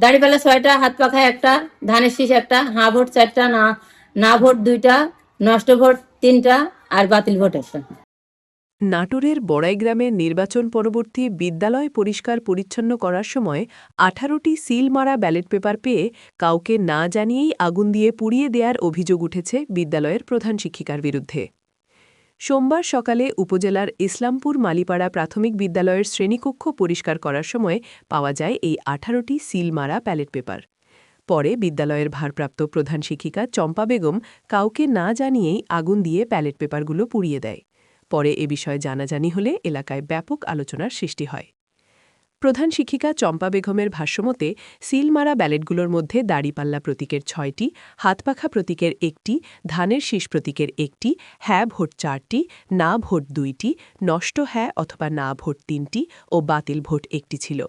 দাড়িপাল্লা ছয়টা, হাত পাখায় একটা, ধানের শীষ একটা, হা ভোট চারটা, না না ভোট দুইটা, নষ্ট ভোট তিনটা, আর বাতিল ভোট একটা। নাটোরের বড়াই গ্রামের নির্বাচন পরবর্তী বিদ্যালয় পরিষ্কার পরিচ্ছন্ন করার সময় আঠারোটি সিল মারা ব্যালট পেপার পেয়ে কাউকে না জানিয়েই আগুন দিয়ে পুড়িয়ে দেওয়ার অভিযোগ উঠেছে বিদ্যালয়ের প্রধান শিক্ষিকার বিরুদ্ধে। সোমবার সকালে উপজেলার ইসলামপুর মালিপাড়া প্রাথমিক বিদ্যালয়ের শ্রেণীকক্ষ পরিষ্কার করার সময় পাওয়া যায় এই আঠারোটি সিল মারা প্যালেট পেপার। পরে বিদ্যালয়ের ভারপ্রাপ্ত প্রধান শিক্ষিকা চম্পা বেগম কাউকে না জানিয়েই আগুন দিয়ে প্যালেট পেপারগুলো পুড়িয়ে দেয়। পরে এ বিষয়ে জানাজানি হলে এলাকায় ব্যাপক আলোচনার সৃষ্টি হয়। প্রধান শিক্ষিকা চম্পা বেগমের ভাষ্যমতে সিলমারা ব্যালেটগুলোর মধ্যে দাড়িপাল্লা প্রতীকের ছয়টি হাতপাখা প্রতীকের একটি ধানের শীষ প্রতীকের একটি হ্যাঁ ভোট চারটি না ভোট দুইটি নষ্ট হ্যাঁ অথবা না ভোট তিনটি ও বাতিল ভোট একটি ছিল।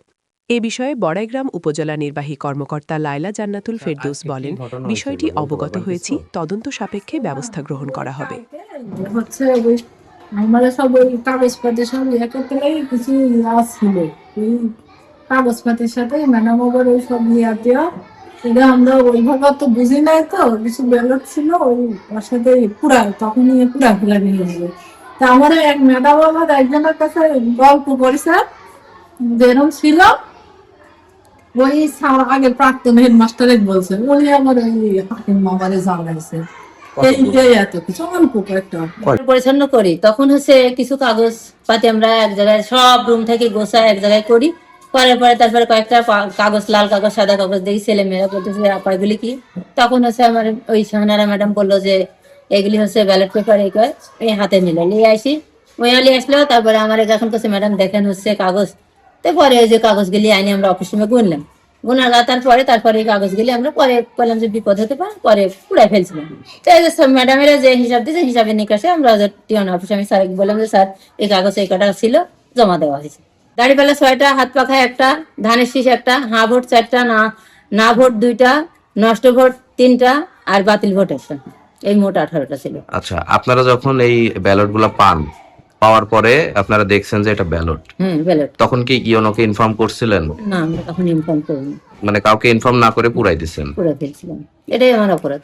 এ বিষয়ে বড়াইগ্রাম উপজেলা নির্বাহী কর্মকর্তা লায়লা জান্নাতুল ফেরদৌস বলেন বিষয়টি অবগত হয়েছি তদন্ত সাপেক্ষে ব্যবস্থা গ্রহণ করা হবে। আমরা সব ওই কাগজপত্র সব ইয়ে করতে লাগে কিছু ছিল ওই কাগজপত্রের সাথে ম্যাডাম আবার ওই সব ইয়া দেওয়া এটা আমরা ওইভাবে তো বুঝি নাই তো, কিছু ব্যালট ছিল, ওই ওর সাথে পুরা ইয়ে পুরা ফেলা নিয়ে গেলো। তা আমার এক ম্যাডাম আমার একজনের কাছে গল্প করেছে যেরকম ছিল, ওই স্যার আগে প্রাক্তন হেডমাস্টারে বলছে, উনি আমার ওই হাকিম মামারে জানাইছে। পরিচ্ছন্ন করি। তখন হচ্ছে কিছু কাগজ পাতি আমরা এক জায়গায় সব রুম থেকে গোছায় এক জায়গায় করি। করার পরে তারপরে কয়েকটা কাগজ লাল কাগজ সাদা কাগজ দেখি ছেলে মেয়েরা বলতেছে আপাগুলি কি? তখন হচ্ছে আমার ওই সাহানারা ম্যাডাম বলল যে এগুলি হচ্ছে ব্যালট পেপার এই কয় এই হাতে নিল। নিয়ে আসি। ওই আলি আসলো তারপরে আমার যখন কাছে ম্যাডাম দেখেন হচ্ছে কাগজ। তারপরে ওই যে কাগজগুলি আইনি আমরা অফিস রুমে গুনলাম। গুনার তারপরে তারপরে এই কাগজগুলি আমরা পরে বললাম যে বিপদ হতে পারে, পরে পুড়াই ফেলছিলাম। তো যে ম্যাডামেরা যে হিসাব দিয়েছে হিসাবের নিকাশে আমরা টিওন অফিসে আমি স্যার বললাম যে, স্যার, এই কাগজ এই কটা ছিল, জমা দেওয়া হয়েছে। দাড়িপাল্লা ছয়টা, হাত পাখায় একটা, ধানের শীষ একটা, হা ভোট চারটা, না না ভোট দুইটা, নষ্ট ভোট তিনটা, আর বাতিল ভোট একটা। এই মোট আঠারোটা ছিল। আচ্ছা আপনারা যখন এই ব্যালটগুলা পান পাওয়ার পরে আপনারা দেখছেন যে এটা ব্যালট হুম ব্যালট তখন কি ইওনোকে ইনফর্ম করছিলেন? না আমরা তখন ইনফর্ম করিনি। মানে কাউকে ইনফর্ম না করে পুরাই দিছেন পুরাই দিয়েছিলাম। এটাই আমার অপরাধ।